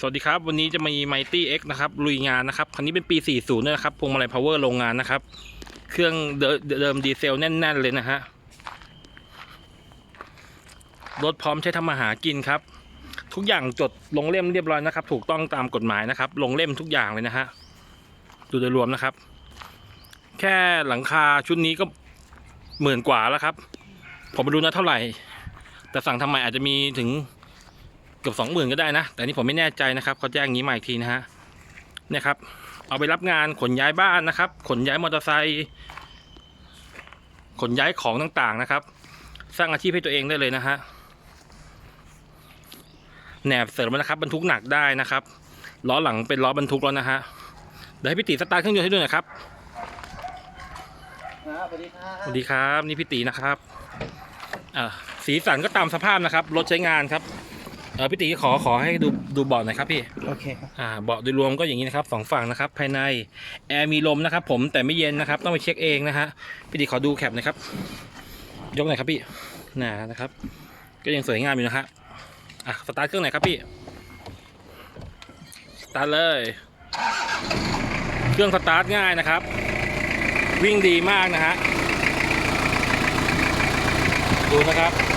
สวัสดีครับ วันนี้จะมี Mighty X นะครับ ลุยงานนะครับ คันนี้เป็นปี 40นะครับพวงมาลัย power โรงงานนะครับ เครื่องเดิมดีเซลแน่น ๆ เลยนะฮะ รถพร้อมใช้ทำมาหากินครับ ทุกอย่างจดลงเล่มเรียบร้อยนะครับ ถูกต้องตามกฎหมายนะครับ ลงเล่มทุกอย่างเลยนะฮะ ดูโดยรวมนะครับ แค่หลังคาชุดนี้ก็หมื่นกว่าแล้วครับ ผมไม่รู้นะเท่าไหร่ แต่สั่งทำใหม่อาจจะมีถึง กือบสองหมื่นก็ได้นะ แต่นี่ผมไม่แน่ใจนะครับเขาแจ้งอย่างนี้มาอีกทีนะฮะเนี่ยครับ เอาไปรับงานขนย้ายบ้านนะครับ ขนย้ายมอเตอร์ไซค์ขนย้ายของต่างๆนะครับ สร้างอาชีพให้ตัวเองได้เลยนะฮะแหนบเสริมนะครับบรรทุกหนักได้นะครับล้อหลังเป็นล้อบรรทุกแล้วนะฮะเดี๋ยวให้พี่ตีสตาร์ทเครื่องยนต์ให้ดูหน่อยครับครับสวัสดีครับสวัสดีครับ นี่พี่ตีนะครับอ่าสีสันก็ตามสภาพนะครับรถใช้งานครับ เออพี่ตีขอขอให้ดูดูเบาะหน่อยครับพี่ โอเคครับ อ่าเบาะโดยรวมก็อย่างนี้นะครับสองฝั่งนะครับ ภายในแอร์มีลมนะครับ ผมแต่ไม่เย็นนะครับ ต้องไปเช็คเองนะฮะพี่ตีขอดูแคปหนะครับ ยกหน่อยครับพี่น่านะครับ ก็ยังสวยงามอยู่นะฮะอะสตาร์ทเครื่องไหนอยครับพี่สตาร์ทเลย เครื่องสตาร์ทง่ายนะครับ วิ่งดีมากนะฮะดูนะครับ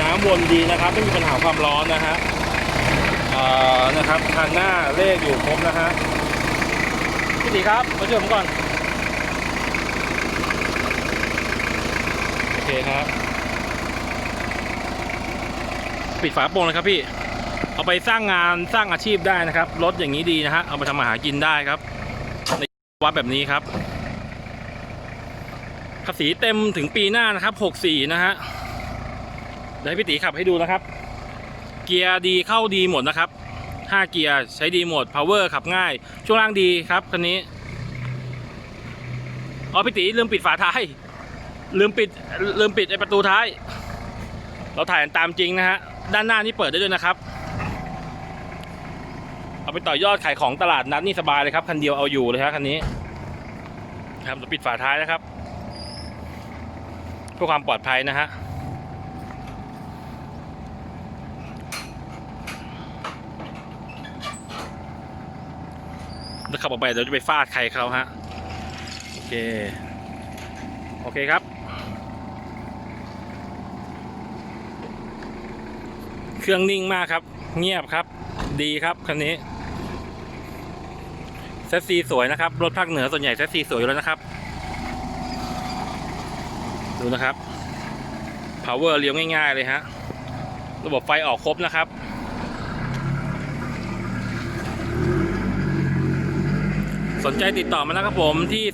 น้ำวนดีนะครับ ไม่มีปัญหาความร้อนนะฮะนะครับคันหน้าเลขอยู่ครบนะฮะพี่ตีครับมาช่วยผมก่อน โอเคครับ ปิดฝาโปร่งเลยครับพี่ เอาไปสร้างงานสร้างอาชีพได้นะครับ รถอย่างนี้ดีนะฮะ เอาไปทำอาหารกินได้ครับ ในวัดแบบนี้ครับภาษีเต็มถึงปีหน้านะครับ 64 นะฮะ เดี๋ยวพี่ตีขับให้ดูนะครับ เกียร์ดีเข้าดีหมดนะครับ 5 เกียร์ใช้ดีหมด power ขับง่าย ช่วงล่างดีครับคันนี้อ๋อพี่ตีลืมปิดฝาท้าย ลืมปิดลืมปิดไอประตูท้าย เราถ่ายตามจริงนะฮะด้านหน้านี่เปิดได้ด้วยนะครับ เอาไปต่อยอดขายของตลาดนัดนี่สบายเลยครับคันเดียวเอาอยู่เลยครับคันนี้ครับเราปิดฝาท้ายนะครับเพื่อความปลอดภัยนะฮะ ถ้าขับออกไปเดี๋ยวจะไปฟาดใครเขาฮะ โอเค โอเคครับ เครื่องนิ่งมากครับ เงียบครับ ดีครับคันนี้เซตซีสวยนะครับ รถภาคเหนือส่วนใหญ่เซตซีสวยอยู่แล้วนะครับ ดูนะครับ power เลี้ยวง่าย ๆ เลยฮะ ระบบไฟออกครบนะครับ สนใจติดต่อมานะครับผมที่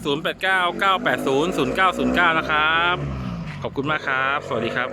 0899800909 นะครับ ขอบคุณมากครับ สวัสดีครับ